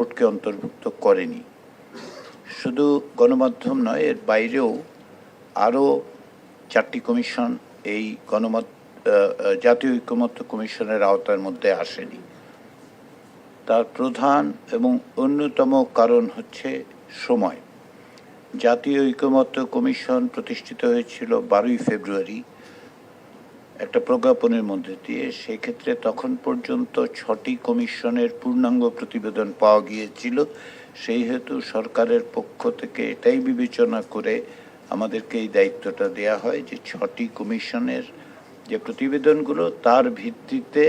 বোর্ডকে অন্তর্ভুক্ত করেনি। শুধু গণমাধ্যম নয় এর বাইরেও আরও চারটি কমিশন এই আহ, জাতীয় ঐক্যমত্য কমিশনের আওতার মধ্যে আসেনি। তার প্রধান এবং অন্যতম কারণ হচ্ছে সময়। জাতীয় ঐক্যমত্য কমিশন প্রতিষ্ঠিত হয়েছিল বারোই ফেব্রুয়ারি একটা প্রজ্ঞাপনের মধ্যে দিয়ে সেক্ষেত্রে তখন পর্যন্ত ছটি কমিশনের পূর্ণাঙ্গ প্রতিবেদন পাওয়া গিয়েছিল। সেই হেতু সরকারের পক্ষ থেকে এটাই বিবেচনা করে আমাদেরকে এই দায়িত্বটা দেয়া হয় যে ছটি কমিশনের যে প্রতিবেদনগুলো, তার ভিত্তিতে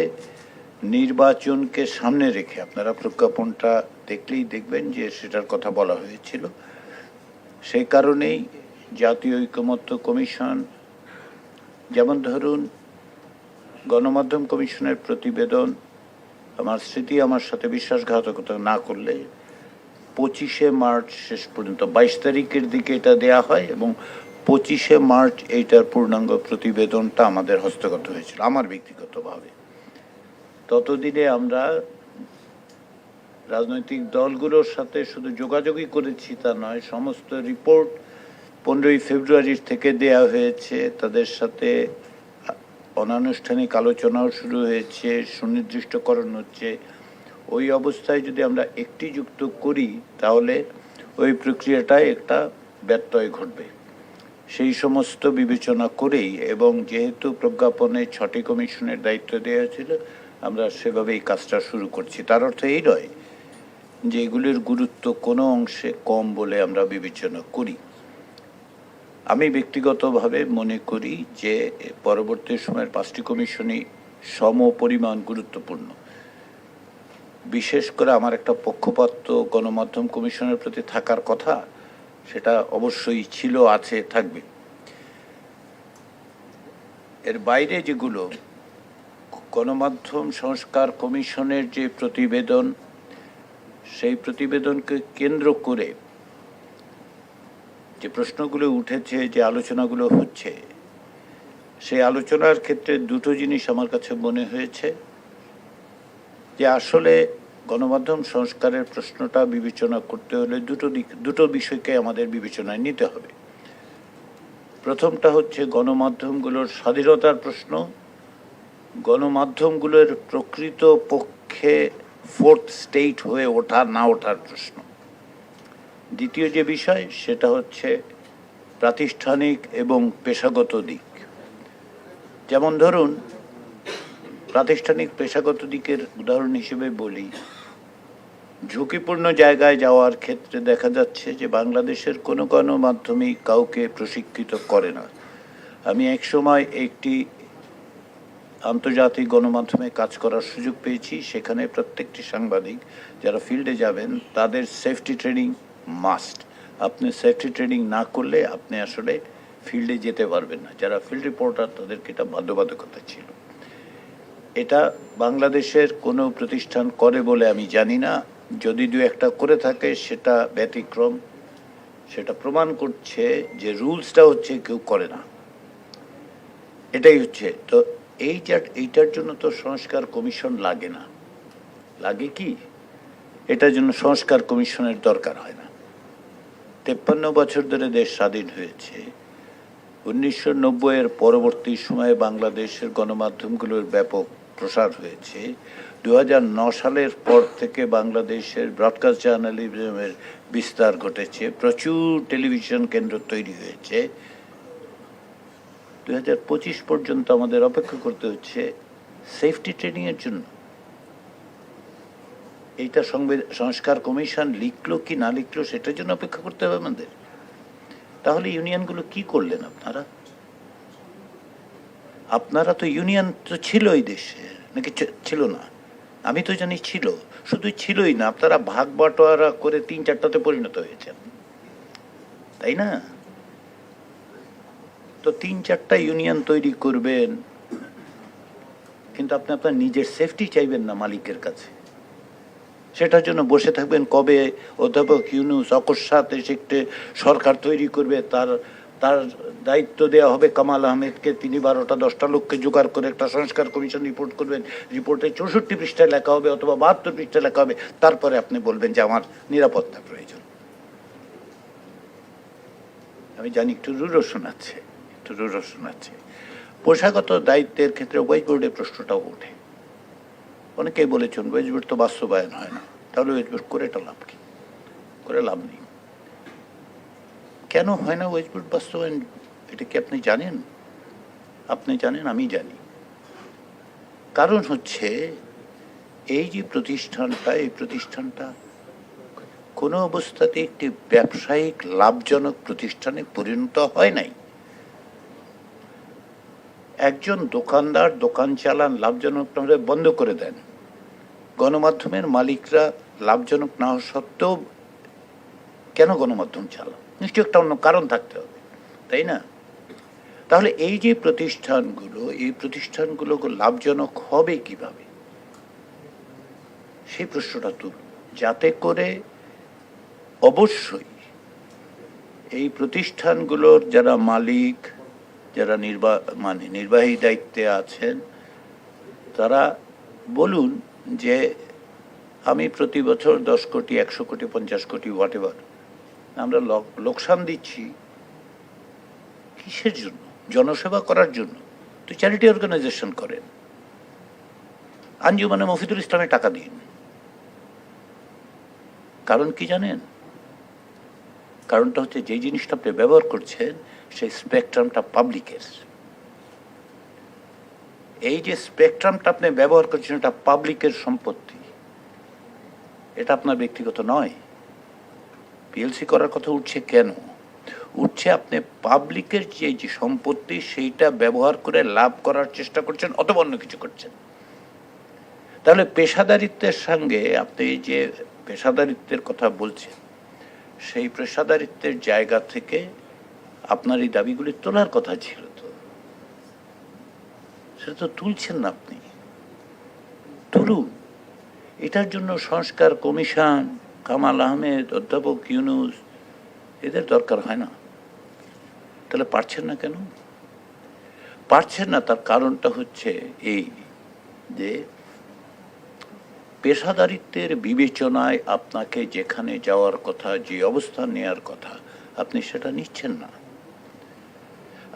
নির্বাচনকে সামনে রেখে, আপনারা প্রজ্ঞাপনটা দেখলেই দেখবেন যে সেটার কথা বলা হয়েছিল। সেই কারণেই জাতীয় ঐক্যমত্য কমিশন, যেমন ধরুন গণমাধ্যম কমিশনের প্রতিবেদন, আমার স্মৃতি, আমার সাথে বিশ্বাসঘাতকতা না করলে পঁচিশে মার্চ শেষ পর্যন্ত, বাইশ তারিখের দিকে এটা দেয়া হয় এবং পঁচিশে মার্চ এইটার পূর্ণাঙ্গ প্রতিবেদনটা আমাদের হস্তগত হয়েছিল, আমার ব্যক্তিগতভাবে। ততদিনে আমরা রাজনৈতিক দলগুলোর সাথে শুধু যোগাযোগই করেছি তা নয়, সমস্ত রিপোর্ট পনেরোই ফেব্রুয়ারির থেকে দেয়া হয়েছে, তাদের সাথে অনানুষ্ঠানিক আলোচনাও শুরু হয়েছে, সুনির্দিষ্টকরণ হচ্ছে। ওই অবস্থায় যদি আমরা একটি যুক্ত করি, তাহলে ওই প্রক্রিয়াটায় একটা ব্যত্যয় ঘটবে। সেই সমস্ত বিবেচনা করেই এবং যেহেতু প্রজ্ঞাপনে ছটি কমিশনের দায়িত্ব দেওয়া ছিল, আমরা সেভাবেই কাজটা শুরু করছি। তার অর্থ এই নয় যে এগুলির গুরুত্ব কোনো অংশে কম বলে আমরা বিবেচনা করি। আমি ব্যক্তিগতভাবে মনে করি যে পরবর্তী সময়ের পাঁচটি কমিশনই সম পরিমাণ গুরুত্বপূর্ণ। বিশেষ করে আমার একটা পক্ষপাত গণমাধ্যম কমিশনের প্রতি থাকার কথা, সেটা অবশ্যই ছিল, আছে, থাকবে। এর বাইরে যেগুলো, গণমাধ্যম সংস্কার কমিশনের যে প্রতিবেদন, সেই প্রতিবেদনকে কেন্দ্র করে যে প্রশ্নগুলো উঠেছে, যে আলোচনাগুলো হচ্ছে, সেই আলোচনার ক্ষেত্রে দুটো জিনিস আমার কাছে মনে হয়েছে। যে আসলে গণমাধ্যম সংস্কারের প্রশ্নটা বিবেচনা করতে হলে দুটো দিক, দুটো বিষয়কে আমাদের বিবেচনায় নিতে হবে। প্রথমটা হচ্ছে গণমাধ্যমগুলোর স্বাধীনতার প্রশ্ন। গণমাধ্যমগুলোর প্রকৃত পক্ষে ফোর্থ স্টেট হয়ে ওঠা, না ওঠার প্রশ্ন। দ্বিতীয় যে বিষয়, সেটা হচ্ছে প্রাতিষ্ঠানিক এবং পেশাগত দিক। যেমন ধরুন, প্রাতিষ্ঠানিক পেশাগত দিকের উদাহরণ হিসেবে বলি, ঝুঁকিপূর্ণ জায়গায় যাওয়ার ক্ষেত্রে দেখা যাচ্ছে যে বাংলাদেশের কোনো গণমাধ্যমিক কাউকে প্রশিক্ষিত করে না। আমি একসময় একটি আন্তর্জাতিক গণমাধ্যমে কাজ করার সুযোগ পেয়েছি, সেখানে প্রত্যেকটি সাংবাদিক যারা ফিল্ডে যাবেন, তাদের সেফটি ট্রেনিং মাস্ট আপনি সেফটি ট্রেনিং না করলে আপনি আসলে ফিল্ডে যেতে পারবেন না। যারা ফিল্ড রিপোর্টার তাদেরকে এটা বাধ্যবাধকতা ছিল। এটা বাংলাদেশের কোনো প্রতিষ্ঠান করে বলে আমি জানি না। যদি দু একটা করে থাকে, সেটা ব্যতিক্রম। সেটা প্রমাণ করছে যে রুলসটা হচ্ছে কেউ করে না। এটাই হচ্ছে। তো এইটার এইটার জন্য তো সংস্কার কমিশন লাগে না। লাগে কি? এটার জন্য সংস্কার কমিশনের দরকার হয় না। তেপ্পান্ন বছর ধরে দেশ স্বাধীন হয়েছে। উনিশশো নব্বইয়ের পরবর্তী সময়ে বাংলাদেশের গণমাধ্যমগুলোর ব্যাপক প্রসার হয়েছে। দু সালের পর থেকে বাংলাদেশের ব্রডকাস্ট জার্নালিজমের বিস্তার ঘটেছে। প্রচুর টেলিভিশন কেন্দ্র তৈরি হয়েছে। দু হাজার পঁচিশ পর্যন্ত আমাদের অপেক্ষা করতে হচ্ছে সেফটি ট্রেনিংয়ের জন্য। এইটা সংস্কার কমিশন লিখলো কি না লিখলো সেটার জন্য অপেক্ষা করতে হবে আমাদের। তাহলে ইউনিয়নগুলো কি করলেন আপনারা? আপনারা তো ইউনিয়ন তো ছিল এই দেশে, নাকি ছিল না? আমি তো জানি ছিল, শুধু ছিলই না, আপনারা ভাগ বাটোয়ারা করে তিন চারটাতে পরিণত হয়েছেন। তাই না? তো তিন চারটা ইউনিয়ন তৈরি করবেন, কিন্তু আপনি আপনার নিজের সেফটি চাইবেন না মালিকের কাছে। সেটার জন্য বসে থাকবেন কবে অধ্যাপক ইউনুস অকস্মাৎ এসে একটি সরকার তৈরি করবে, তার তার দায়িত্ব দেওয়া হবে কামাল আহমেদকে, তিনি বারোটা, দশটা লোককে জোগাড় করে একটা সংস্কার কমিশন রিপোর্ট করবেন। রিপোর্টে চৌষট্টি পৃষ্ঠায় লেখা হবে অথবা বাহাত্তর পৃষ্ঠায় লেখা হবে, তারপরে আপনি বলবেন যে আমার নিরাপত্তা প্রয়োজন। আমি জানি একটু রুরো শোনাচ্ছে একটু রুরো শোনাচ্ছে পোশাকগত দায়িত্বের ক্ষেত্রে ওয়েজ বোর্ডের প্রশ্নটাও ওঠে। অনেকেই বলেছেন ওয়েজ বোর্ড তো বাস্তবায়ন হয় না। তাহলে ওয়েজ বোর্ড করে এটা লাভ কি? করে লাভ নেই। কেন হয় না ওয়েজ বোর্ড বাস্তবায়ন? এটা কি আপনি জানেন? আপনি জানেন, আমি জানি। কারণ হচ্ছে, এই যে প্রতিষ্ঠানটা, এই প্রতিষ্ঠানটা কোনো অবস্থাতে একটি ব্যবসায়িক লাভজনক প্রতিষ্ঠানে পরিণত হয় নাই। একজন দোকানদার, দোকান চালান লাভজনক না হলে বন্ধ করে দেন। গণমাধ্যমের মালিকরা লাভজনক না হওয়া সত্ত্বেও কেন গণমাধ্যম চালান? নিশ্চয় একটা অন্য কারণ থাকতে হবে, তাই না? তাহলে এই যে প্রতিষ্ঠানগুলো, এই প্রতিষ্ঠানগুলো লাভজনক হবে কীভাবে? সেই প্রশ্নটা তুল যাতে করে অবশ্যই এই প্রতিষ্ঠানগুলোর যারা মালিক যারা নির্বাহ মানে নির্বাহী দায়িত্বে আছেন, তারা বলুন যে আমি প্রতি বছর দশ কোটি, একশো কোটি, পঞ্চাশ কোটি হোয়াট এভার আমরা লোক- লোকসান দিচ্ছি কিসের জন্য? জনসেবা করার জন্য। তো চ্যারিটি অর্গানাইজেশন করেন। আঞ্জুমানে মফিদুল ইসলামে টাকা দিন। কারণ কি জানেন? কারণটা হচ্ছে যে জিনিসটা আপনি ব্যবহার করছেন সেই স্পেকট্রামটা পাবলিকের। এই যে স্পেকট্রামটা আপনি ব্যবহার করছেন, এটা পাবলিকের সম্পত্তি। এটা আপনার ব্যক্তিগত নয়। পিএলসি করার কথা উঠছে কেন? উঠছে আপনি পাবলিকের যে যে সম্পত্তি, সেইটা ব্যবহার করে লাভ করার চেষ্টা করছেন অথবা অন্য কিছু করছেন। তাহলে পেশাদারিত্বের সঙ্গে আপনি যে পেশাদারিত্বের কথা বলছেন, সেই পেশাদারিত্বের জায়গা থেকে আপনার এই দাবিগুলি তোলার কথা ছিল তো। সেটা তো তুলছেন না আপনি। তুলুন। এটার জন্য সংস্কার কমিশন, কামাল আহমেদ, অধ্যাপক ইউনুস, এদের দরকার হয় না। তাহলে পারছেন না কেন? পারছেন না, তার কারণটা হচ্ছে এই যে পেশাদারিত্বের বিবেচনায় আপনাকে যেখানে যাওয়ার কথা, যে অবস্থান নেওয়ার কথা, আপনি সেটা নিচ্ছেন না।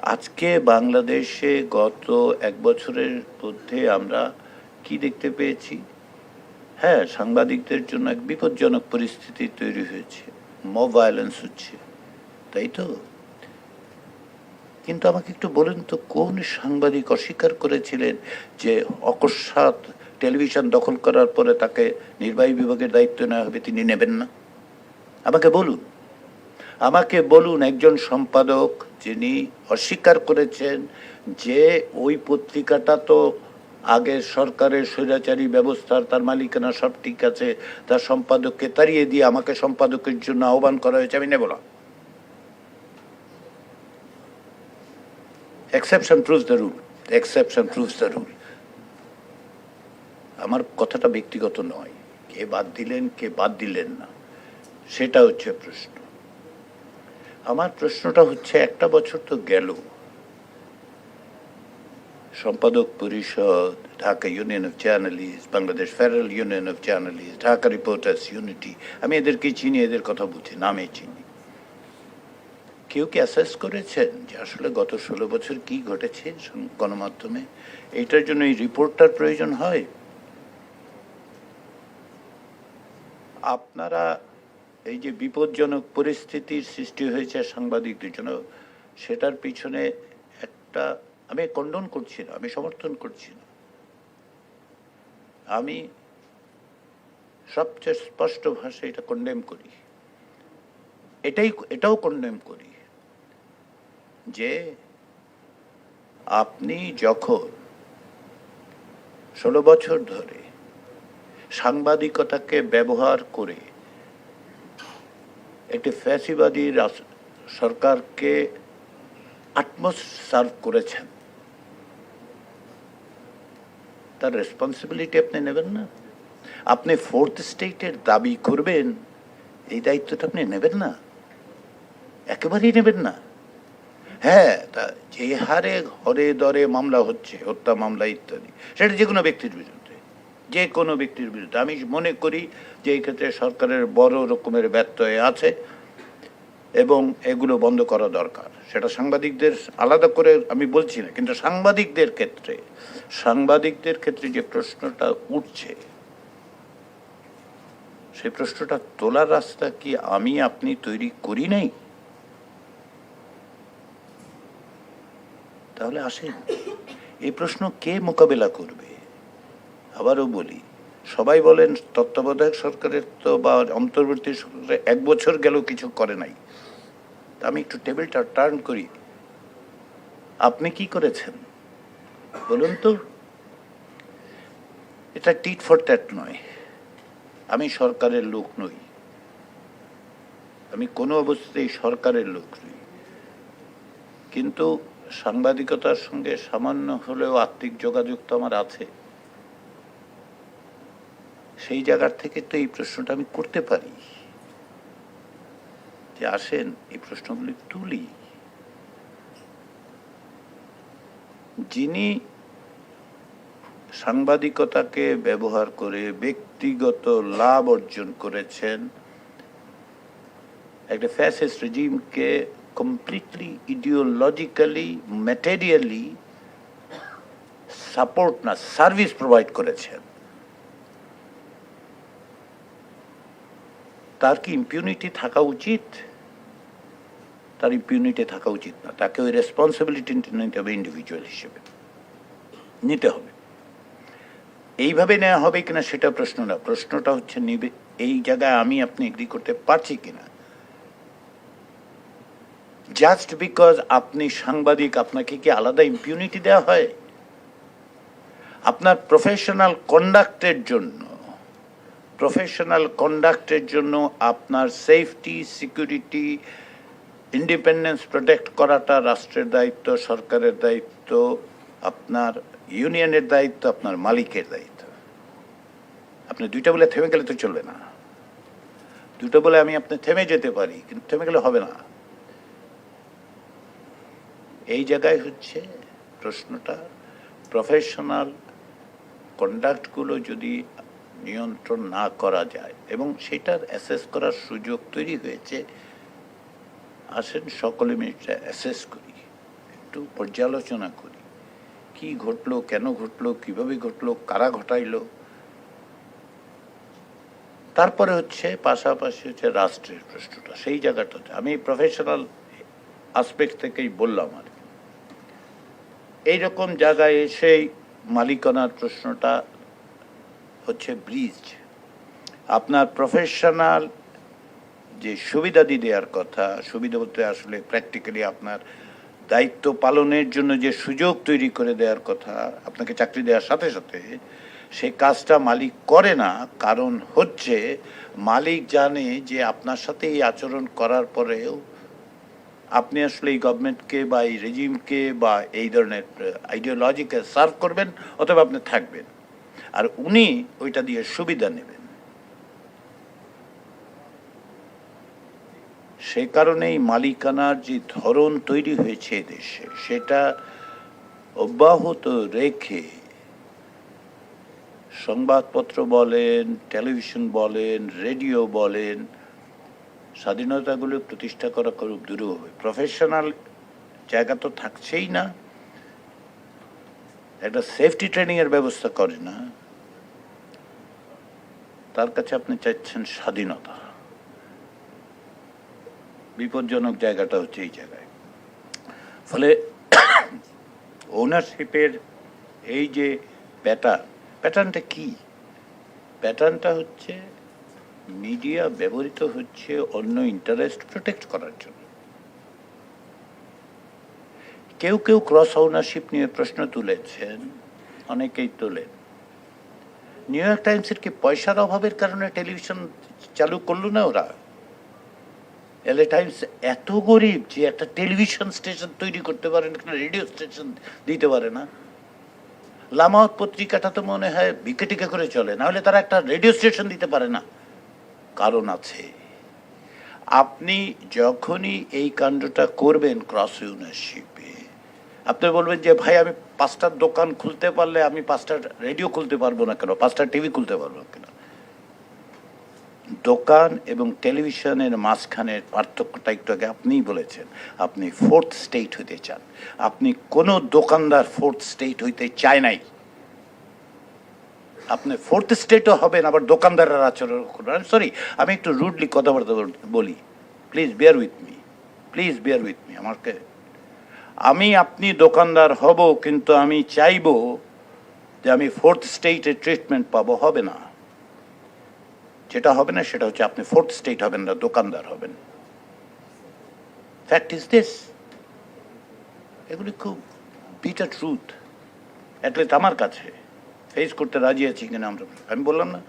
আজকে বাংলাদেশে গত এক বছরের মধ্যে আমরা কি দেখতে পেয়েছি? হ্যাঁ সাংবাদিকদের জন্য এক বিপজ্জনক পরিস্থিতি তৈরি হয়েছে। মব ভায়োলেন্স হচ্ছে, তাই তো? কিন্তু আমাকে একটু বলুন তো, কোন সাংবাদিক অস্বীকার করেছিলেন যে অকস্মাৎ টেলিভিশন দখল করার পরে তাকে নির্বাহী বিভাগের দায়িত্ব নেওয়া হবে তিনি নেবেন না? আমাকে বলুন। আমাকে বলুন একজন সম্পাদক যিনি অস্বীকার করেছেন যে ওই পত্রিকাটা তো আগের সরকারের স্বৈরাচারী ব্যবস্থার, তার মালিকানা সব ঠিক আছে, তার সম্পাদককে তাড়িয়ে দিয়ে আমাকে সম্পাদকের জন্য আহ্বান করা হয়েছে, আমি নেব না। Exception proves the rule exception proves the rule আমার কথাটা ব্যক্তিগত নয়, কে বাদ দিলেন, কে বাদ দিলেন না, সেটা হচ্ছে প্রশ্ন। আমার প্রশ্নটা হচ্ছে, একটা বছর তো গেল। সম্পাদক পরিষদ, Dhaka union of journalist Bangladesh federal union of journalist Dhaka reporters unity আমি এদেরকে চিনি, এদের কথা বুঝি, নামে চিনি। কেউ কি অ্যাসেস করেছেন যে আসলে গত ষোলো বছর কি ঘটেছে গণমাধ্যমে? এইটার জন্য এই রিপোর্টটার প্রয়োজন হয়? আপনারা এই যে বিপজ্জনক পরিস্থিতির সৃষ্টি হয়েছে সাংবাদিকদের জন্য, সেটার পিছনে একটা আমি কন্ডন করছি না, আমি সমর্থন করছি না। আমি সবচেয়ে স্পষ্ট ভাষায় এটা কন্ডেম করি। এটাই, এটাও কন্ডেম করি যে আপনি যখন ষোলো বছর ধরে সাংবাদিকতাকে ব্যবহার করে একটি ফ্যাসিবাদী সরকারকে আটমস সার্ভ করেছেন। তার রেসপন্সিবিলিটি আপনি নেবেন না। আপনি ফোর্থ স্টেটের দাবি করবেন, এই দায়িত্বটা আপনি নেবেন না। একেবারেই নেবেন না। হ্যাঁ তা যে হারে ঘরে দরে মামলা হচ্ছে, হত্যা মামলা ইত্যাদি, সেটা যে কোনো ব্যক্তির বিরুদ্ধে। যে কোনো ব্যক্তির বিরুদ্ধে। আমি মনে করি যে এই ক্ষেত্রে সরকারের বড় রকমের ব্যত্যয় আছে এবং এগুলো বন্ধ করা দরকার। সেটা সাংবাদিকদের আলাদা করে আমি বলছি না, কিন্তু সাংবাদিকদের ক্ষেত্রে সাংবাদিকদের ক্ষেত্রে যে প্রশ্নটা উঠছে সেই প্রশ্নটা তোলার রাস্তা কি আমি, আপনি তৈরি করি নাই? তাহলে আসেন, এই প্রশ্ন কে মোকাবেলা করবে? আবারও বলি, সবাই বলেন তত্ত্বাবধায়ক সরকারের তো বা অন্তর্বর্তী সরকারের এক বছর গেল কিছু করে নাই। তা আমি একটু টেবিলটা টার্ন করি। আপনি কি করেছেন? বলুন তো। এটা টিট ফর ট্যাট নয়। আমি সরকারের লোক নই। আমি কোনো অবস্থাতেই সরকারের লোক নই। কিন্তু সাংবাদিকতার সঙ্গে সামান্য হলেও আত্মিক যোগাযোগ তো আমার আছে। সেই জায়গার থেকে তো এই প্রশ্নটা আমি করতে পারি। যে আসেন, এই প্রশ্নগুলি তুলি। যিনি সাংবাদিকতাকে ব্যবহার করে ব্যক্তিগত লাভ অর্জন করেছেন, একটা ফ্যাসিস্ট রেজিমকে কমপ্লিটলি ইডিওলজিক্যালি ম্যাটেরিয়ালি সাপোর্ট না সার্ভিস প্রোভাইড করেছেন। তার কি ইম্পিউনিটি থাকা উচিত? তার ইম্পিউনিটি থাকা উচিত না। তাকে ওই রেসপন্সিবিলিটি নিতে হবে ইন্ডিভিজুয়াল হিসেবে। নিতে হবে। এইভাবে নেওয়া হবে কিনা সেটা প্রশ্ন না। প্রশ্নটা হচ্ছে নিবে এই জায়গায় আমি আপনি এগ্রি করতে পারছি কিনা? জাস্ট বিকজ আপনি সাংবাদিক, আপনাকে কি আলাদা ইম্পিউনিটি দেওয়া হয়? আপনার প্রফেশনাল কন্ডাক্টের জন্য প্রফেশনাল কন্ডাক্টের জন্য আপনার সেফটি সিকিউরিটি ইন্ডিপেন্ডেন্স প্রোটেক্ট করাটা রাষ্ট্রের দায়িত্ব, সরকারের দায়িত্ব, আপনার ইউনিয়নের দায়িত্ব, আপনার মালিকের দায়িত্ব। আপনি দুইটা বলে থেমে গেলে তো চলবে না। দুটো বলে আমি আপনি থেমে যেতে পারি, কিন্তু থেমে গেলে হবে না। এই জায়গায় হচ্ছে প্রশ্নটা প্রফেশনাল কন্ডাক্টগুলো যদি নিয়ন্ত্রণ না করা যায় এবং সেটার অ্যাসেস করার সুযোগ তৈরি হয়েছে। আসেন সকলে মিলে অ্যাসেস করি, একটু পর্যালোচনা করি। কি ঘটলো, কেন ঘটলো, কীভাবে ঘটলো, কারা ঘটাইলো? তারপরে হচ্ছে পাশাপাশি হচ্ছে রাষ্ট্রের প্রশ্নটা, সেই জায়গাটাতে আমি প্রফেশনাল আসপেক্ট থেকেই বললাম আর। এইরকম জায়গায় এসেই মালিকানার প্রশ্নটা হচ্ছে ব্রিজ আপনার প্রফেশনাল যে সুবিধাদি দেওয়ার কথা, সুবিধা বলতে আসলে প্র্যাকটিক্যালি আপনার দায়িত্ব পালনের জন্য যে সুযোগ তৈরি করে দেওয়ার কথা, আপনাকে চাকরি দেওয়ার সাথে সাথে সেই কাজটা মালিক করে না। কারণ হচ্ছে মালিক জানে যে আপনার সাথে এই আচরণ করার পরেও আপনি আসলে এই গভর্নমেন্টকে বা এই রেজিমকে বা এই ধরনের আইডিওলজিকে সার্ভ করবেন অথবা আপনি থাকবেন। আর উনি ওইটা দিয়ে সুবিধা নেবেন। সে কারণেই মালিকানার যে ধরন তৈরি হয়েছে দেশে সেটা অব্যাহত রেখে সংবাদপত্র বলেন, টেলিভিশন বলেন, রেডিও বলেন, স্বাধীনতাগুলো প্রতিষ্ঠা করা খুব দূরে হবে। প্রফেশনাল জায়গা তো থাকছেই না। একটা সেফটি ট্রেনিং এর ব্যবস্থা করে না। তার কাছে আপনি চাইছেন স্বাধীনতা। বিপজ্জনক জায়গাটা হচ্ছে এই জায়গায়। ফলে ওনারশিপের এই যে প্যাটার্ন প্যাটার্নটা কি? প্যাটার্নটা হচ্ছে মিডিয়া ব্যবহৃত হচ্ছে অন্য ইন্টারেস্ট প্রোটেক্ট করার জন্য। কেউ কেউ ক্রস ওনারশিপ নিয়ে প্রশ্ন তুলেছেন, অনেকেই তোলেন। নিউ ইয়র্ক টাইমসের কি পয়সার অভাবের কারণে টেলিভিশন চালু করল না ওরা? এলএ টাইমস এত গরিব যে একটা টেলিভিশন স্টেশন তৈরি করতে পারে না রেডিও স্টেশন দিতে পারে না। লামাউত পত্রিকাটা তো মনে হয় বিকে টিকে করে চলে না হলে তারা একটা রেডিও স্টেশন দিতে পারে না। কারণ আছে, আপনি যখনই এই কাণ্ডটা করবেন ক্রস ইউনারশিপে আপনি বলবেন যে, ভাই, আমি পাঁচটার দোকান খুলতে পারলে আমি পাঁচটা রেডিও খুলতে পারব না কেন? পাঁচটা টিভি খুলতে পারব না কেন? দোকান এবং টেলিভিশনের মাঝখানের পার্থক্যটা একটু আগে আপনিই বলেছেন। আপনি ফোর্থ স্টেট হইতে চান। আপনি কোনো দোকানদার ফোর্থ স্টেট হইতে চায় নাই। আপনি ফোর্থ স্টেটও হবেন, আবার দোকানদারের আচরণ সরি আমি একটু রুডলি কথাবার্তা বলি। Please bear with me please bear with me আমাকে আমি আপনি দোকানদার হব, কিন্তু আমি চাইব যে আমি ফোর্থ স্টেটে ট্রিটমেন্ট পাবো, হবে না। যেটা হবে না, সেটা হচ্ছে আপনি ফোর্থ স্টেট হবেন না, দোকানদার হবেন। ফ্যাক্ট ইজ দিস এগুলি খুব বিটার ট্রুথ অ্যাটলিস্ট আমার কাছে। ফেস করতে রাজি আছি কিনা আমরা আমি বললাম না,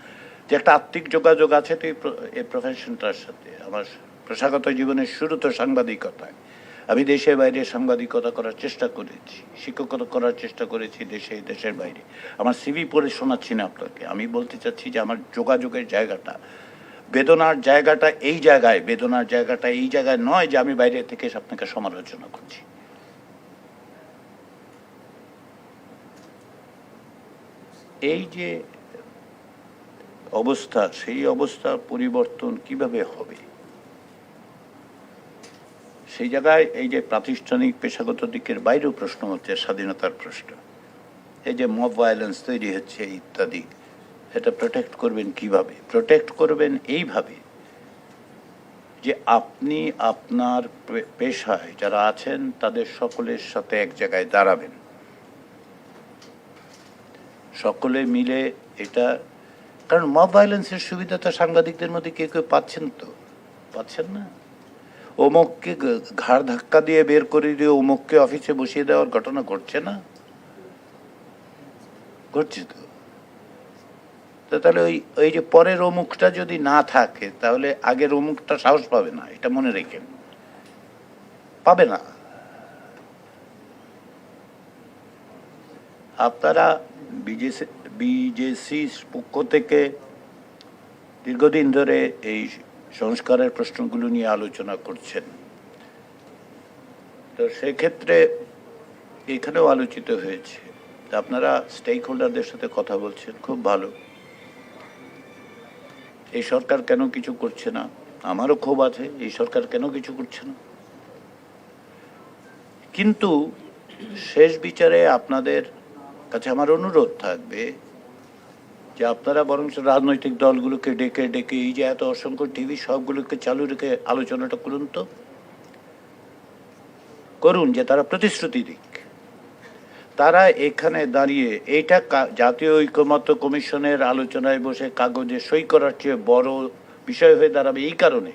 যে একটা আত্মিক যোগাযোগ আছে তো এই প্রফেশনটার সাথে। আমার পেশাগত জীবনের শুরু তো সাংবাদিকতায়। আমি দেশের বাইরে সাংবাদিকতা করার চেষ্টা করেছি, শিক্ষকতা করার চেষ্টা করেছি দেশে, দেশের বাইরে। আমার সিভি পড়ে শোনাচ্ছি না আপনাকে। আমি বলতে চাচ্ছি যে আমার যোগাযোগের জায়গাটা, বেদনার জায়গাটা এই জায়গায়, বেদনার জায়গাটা এই জায়গায় নয় যে আমি বাইরে থেকে আপনাকে সমালোচনা করছি। এই যে অবস্থা, সেই অবস্থা পরিবর্তন কীভাবে হবে? সেই জায়গায় এই যে প্রাতিষ্ঠানিক পেশাগত দিকের বাইরেও প্রশ্ন হচ্ছে স্বাধীনতার প্রশ্ন। এই যে মব ভায়োলেন্স তৈরি হচ্ছে ইত্যাদি এটা প্রোটেক্ট করবেন কীভাবে? প্রোটেক্ট করবেন এইভাবে যে আপনি আপনার পেশায় যারা আছেন তাদের সকলের সাথে এক জায়গায় দাঁড়াবেন। সকলে মিলে এটা, কারণ মব ভায়োলেন্সের সুবিধা তো সাংবাদিকদের মধ্যে কেউ কেউ পাচ্ছেন তো। পাচ্ছেন না? অমুককে ঘাড় ধাক্কা দিয়ে বের করে দিয়ে অমুককে অফিসে বসিয়ে দেওয়ার ঘটনা ঘটছে না? ঘটছে তো। তো তাহলে ওই ওই যে পরের অমুকটা যদি না থাকে, তাহলে আগের অমুকটা সাহস পাবে না, এটা মনে রেখেন। পাবে না। আপনারা বিজেসি, বিজেসির পক্ষ থেকে দীর্ঘদিন ধরে এই সংস্কারের প্রশ্নগুলো নিয়ে আলোচনা করছেন। তো সেক্ষেত্রে এখানেও আলোচিত হয়েছে। আপনারা স্টেক হোল্ডারদের সাথে কথা বলছেন, খুব ভালো। এই সরকার কেন কিছু করছে না? আমারও ক্ষোভ আছে, এই সরকার কেন কিছু করছে না? কিন্তু শেষ বিচারে আপনাদের কাছে আমার অনুরোধ থাকবে যে আপনারা বরং রাজনৈতিক দলগুলোকে ডেকে ডেকে এই যে এত অসংখ্য টিভি সবগুলোকে চালু রেখে আলোচনাটা করুন তো। করুন যে তারা প্রতিশ্রুতি দিক। তারা এখানে দাঁড়িয়ে এইটা জাতীয় ঐকমত্য কমিশনের আলোচনায় বসে কাগজে সই করার চেয়ে বড় বিষয় হয়ে দাঁড়াবে এই কারণে।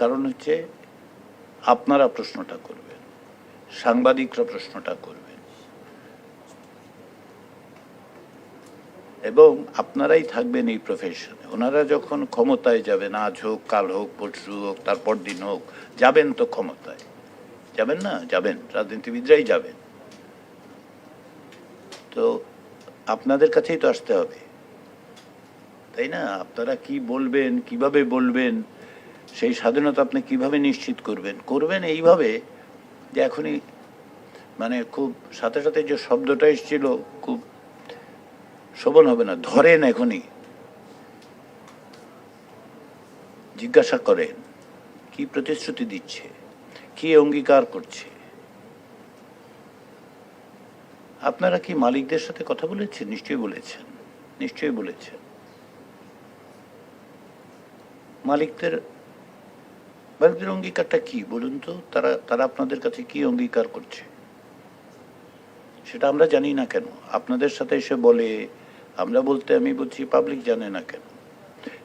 কারণ হচ্ছে আপনারা প্রশ্নটা করবেন, সাংবাদিকরা প্রশ্নটা করবেন। এবং আপনারাই থাকবেন এই প্রফেশনে ওনারা যখন ক্ষমতায় যাবেন, আজ হোক, কাল হোক, পরশু হোক, তারপর দিন হোক, যাবেন তো ক্ষমতায়। যাবেন না? যাবেন। রাজনীতিবিদরাই যাবেন। তো আপনাদের কাছেই তো আসতে হবে। তাই না? আপনারা কি বলবেন, কীভাবে বলবেন, সেই স্বাধীনতা আপনি কীভাবে নিশ্চিত করবেন? করবেন এইভাবে যে এখনই মানে খুব সাথে সাথে যে শব্দটা এসেছিল, খুব শোভন হবে না, ধরেন এখনই। জিজ্ঞাসা করেন, কি প্রতিশ্রুতি দিচ্ছে? কি অঙ্গীকার করছে? আপনারা কি মালিকদের সাথে কথা বলেছেন? নিশ্চয়ই বলেছেন নিশ্চয়ই বলেছেন। মালিকদের মালিকদের অঙ্গীকারটা কি বলুন তো? তারা তারা আপনাদের কাছে কি অঙ্গীকার করছে? সেটা আমরা জানি না কেন। আপনাদের সাথে এসে বলে আমরা বলতে আমি বলছি পাবলিক জানে না কেন?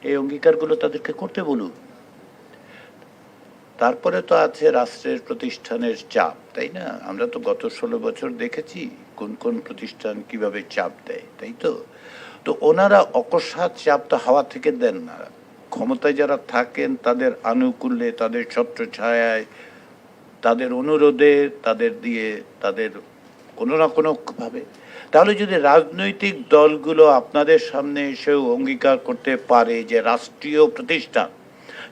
এই অঙ্গীকারগুলো তাদেরকে করতে বলুন তারপরে তো আছে রাষ্ট্রের প্রতিষ্ঠানের চাপ, তাই না? আমরা তো গত ষোলো বছর দেখেছি কোন কোন প্রতিষ্ঠান কীভাবে চাপ দেয়, তাই তো? তো ওনারা অকস্মাৎ চাপ তো হাওয়া থেকে দেন না। ক্ষমতায় যারা থাকেন, তাদের আনুকূল্যে, তাদের ছত্র ছায়ায়, তাদের অনুরোধে, তাদের দিয়ে, তাদের কোনো না কোনো ভাবে তাহলে যদি রাজনৈতিক দলগুলো আপনাদের সামনে এসেও অঙ্গীকার করতে পারে যে রাষ্ট্রীয় প্রতিষ্ঠান,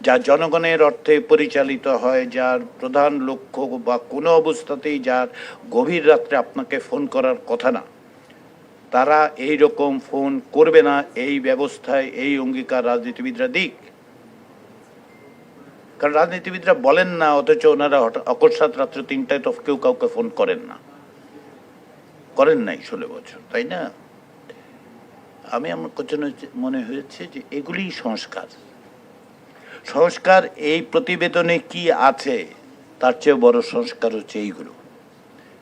যা জনগণের অর্থে পরিচালিত হয়, যার প্রধান লক্ষ্য বা কোনো অবস্থাতেই যার গভীর রাত্রে আপনাকে ফোন করার কথা না, তারা এই রকম ফোন করবে না, এই ব্যবস্থায় এই অঙ্গীকার রাজনীতিবিদরা দিক। কারণ রাজনীতিবিদরা বলেন না, অথচ ওনারা অকস্মাৎ রাত্রে তিনটায় তো কেউ কাউকে ফোন করেন না। করেন নাই ষোলো বছর, তাই না? আমি আমার জন্য মনে হয়েছে যে এগুলি সংস্কার। সংস্কার এই প্রতিবেদনে কি আছে? তার চেয়ে বড় সংস্কার হচ্ছে এইগুলো।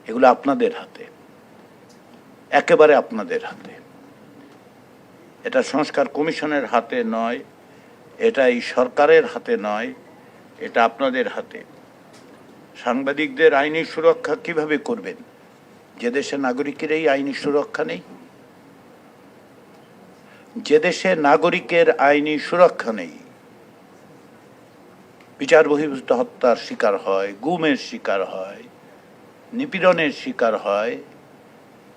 এগুলো আপনাদের হাতে। একেবারে আপনাদের হাতে। এটা সংস্কার কমিশনের হাতে নয়, এটা এই সরকারের হাতে নয়, এটা আপনাদের হাতে। সাংবাদিকদের আইনি সুরক্ষা কীভাবে করবেন? যে দেশে নাগরিকের এই আইনি সুরক্ষা নেই, যে দেশে নাগরিকের আইনি সুরক্ষা নেই, বিচার বহির্ভূত হত্যার শিকার হয়, গুমের শিকার হয়, নিপীড়নের শিকার হয়,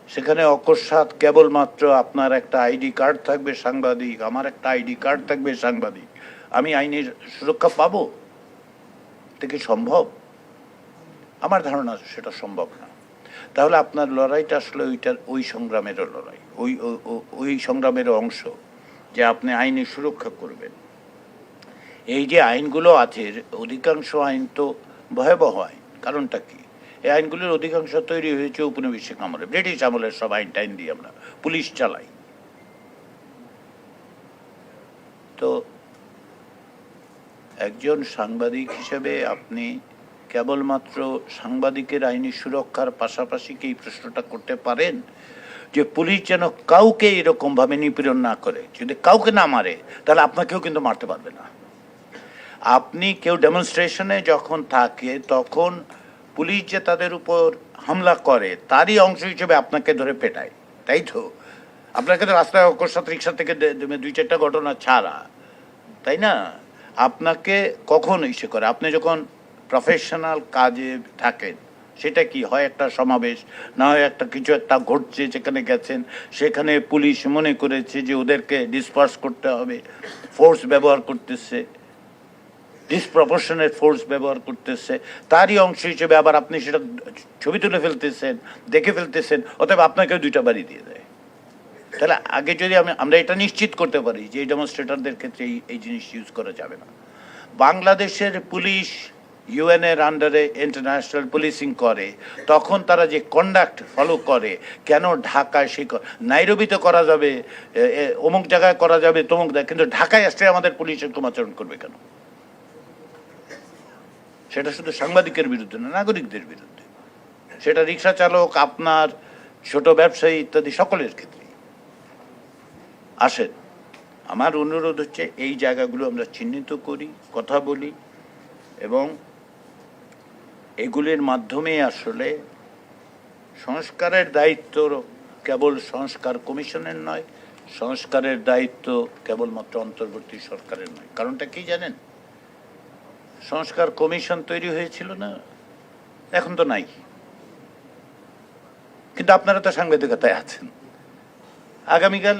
সেখানে অকস্মাৎ কেবলমাত্র আপনার একটা আইডি কার্ড থাকবে সাংবাদিক, আমার একটা আইডি কার্ড থাকবে সাংবাদিক, আমি আইনের সুরক্ষা পাবো? এটা কি সম্ভব? আমার ধারণা সেটা সম্ভব না। তাহলে আপনার লড়াইটা আসলে ওইটার, ওই সংগ্রামেরও লড়াই, ওই ওই সংগ্রামের অংশ যে আপনি আইনি সুরক্ষা করবেন। এই যে আইনগুলো আছে, অধিকাংশ আইন তো ভয়াবহ আইন, কারণটা কি? এই আইনগুলোর অধিকাংশ তৈরি হয়েছে উপনিবেশিক আমলে, ব্রিটিশ আমলের সব আইন টাইন দিয়ে আমরা, পুলিশ চালাই। তো একজন সাংবাদিক হিসেবে আপনি কেবলমাত্র সাংবাদিকের আইনি সুরক্ষার পাশাপাশি কি এই প্রশ্নটা করতে পারেন? যে পুলিশ যেন কাউকে এরকমভাবে নিপীড়ন না করে, যদি কাউকে না মারে, তাহলে আপনাকেও কিন্তু মারতে পারবে না। আপনি কেউ ডেমনস্ট্রেশনে যখন থাকে, তখন পুলিশ যে তাদের উপর হামলা করে, তারই অংশ হিসেবে আপনাকে ধরে পেটায়, তাই তো? আপনাকে তো রাস্তায় অকস্মাৎ রিক্সা থেকে দুই চারটা ঘটনা ছাড়া, তাই না? আপনাকে কখন ইসে করে? আপনি যখন প্রফেশনাল কাজে থাকেন সেটা কি? হয় একটা সমাবেশ, না হয় একটা কিছু একটা ঘটছে, যেখানে গেছেন, সেখানে পুলিশ মনে করেছে যে ওদেরকে ডিসপার্স করতে হবে ফোর্স ব্যবহার করতেছে ডিসপ্রপোর্শনের ফোর্স ব্যবহার করতেছে। তারই অংশ হিসেবে আবার আপনি সেটা ছবি তুলে ফেলতেছেন, দেখে ফেলতেছেন, অতএব আপনাকেও দুইটা বাড়ি দিয়ে দেয়। তাহলে আগে যদি আমি আমরা এটা নিশ্চিত করতে পারি যে এই ডেমনস্ট্রেটরদের ক্ষেত্রে এই এই জিনিস ইউজ করা যাবে না। বাংলাদেশের পুলিশ ইউএন এর আন্ডারে ইন্টারন্যাশনাল পুলিশিং করে, তখন তারা যে কন্ডাক্ট ফলো করে, কেন ঢাকায় ক- নাইরোবিতে করা যাবে অমুক জায়গায় করা যাবে, তমুক কিন্তু ঢাকায় আসলে আমাদের পুলিশ এরকম আচরণ করবে কেন? সেটা শুধু সাংবাদিকের বিরুদ্ধে না, নাগরিকদের বিরুদ্ধে। সেটা রিক্সা চালক, আপনার ছোট ব্যবসায়ী ইত্যাদি সকলের ক্ষেত্রে আসেন, আমার অনুরোধ হচ্ছে এই জায়গাগুলো আমরা চিহ্নিত করি, কথা বলি, এবং এগুলির মাধ্যমে আসলে সংস্কারের দায়িত্ব কেবল সংস্কার কমিশনের নয়, সংস্কারের দায়িত্ব কেবলমাত্র অন্তর্বর্তী সরকারের নয়। কারণটা কি জানেন? সংস্কার কমিশন তৈরি হয়েছিল না, এখন তো নাই। কিন্তু আপনারা তো সাংবাদিকতায় আছেন। আগামীকাল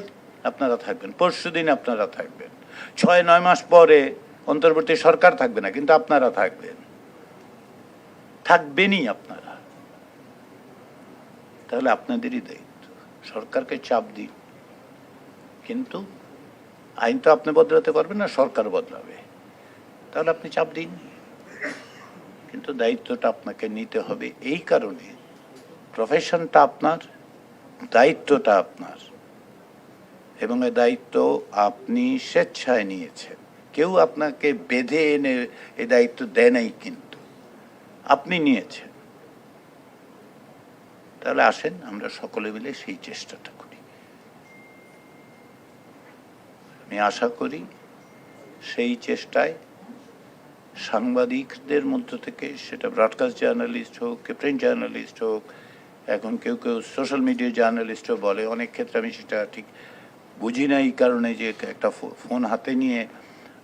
আপনারা থাকবেন, পরশু দিন আপনারা থাকবেন। ছয়, নয় মাস পরে অন্তর্বর্তী সরকার থাকবে না, কিন্তু আপনারা থাকবেন। থাকবেনই আপনারা। তাহলে আপনাদেরই দায়িত্ব। সরকারকে চাপ দিন। কিন্তু আইন তো আপনি বদলাতে পারবেন না, সরকার বদলাবে। তাহলে আপনি চাপ দিন। কিন্তু দায়িত্বটা আপনাকে নিতে হবে। এই কারণে প্রফেশনটা আপনার, দায়িত্বটা আপনার। এবং এই দায়িত্ব আপনি স্বেচ্ছায় নিয়েছেন। কেউ আপনাকে বেঁধে এনে এই দায়িত্ব দেয় নাই কিন্তু। আপনি নিয়েছেন। তাহলে আসেন, আমরা সকলে মিলে সেই চেষ্টাটা করি। আমি আশা করি সেই চেষ্টায় সাংবাদিকদের মধ্য থেকে, সেটা ব্রডকাস্ট জার্নালিস্ট হোক প্রিন্ট জার্নালিস্ট হোক, এখন কেউ কেউ সোশ্যাল মিডিয়া জার্নালিস্টও বলে, অনেক ক্ষেত্রে আমি সেটা ঠিক বুঝি না, এই কারণে যে একটা ফোন হাতে নিয়ে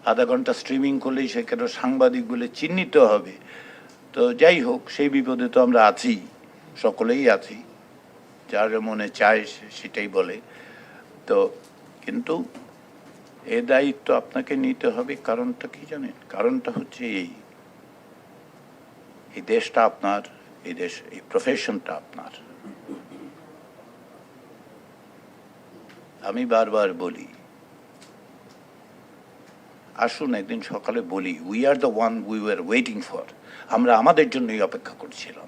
আধা ঘণ্টা স্ট্রিমিং করলেই সেখানে সাংবাদিক বলে চিহ্নিত হবে। তো যাই হোক, সেই বিপদে তো আমরা আছি, সকলেই আছি। যার মনে চায় সেটাই বলে। তো কিন্তু এ দায়িত্ব আপনাকে নিতে হবে কারণটা কি জানেন? কারণটা হচ্ছে এই। এই দেশটা আপনার, এই দেশ, এই প্রফেশনটা আপনার। আমি বারবার বলি, আসুন একদিন সকালে বলি we are the one we were waiting for আমরা আমাদের জন্যই অপেক্ষা করছিলাম।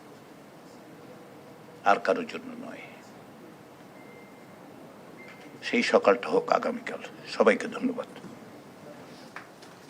আর কারোর জন্য নয়। সেই সকালটা হোক আগামীকাল। সবাইকে ধন্যবাদ।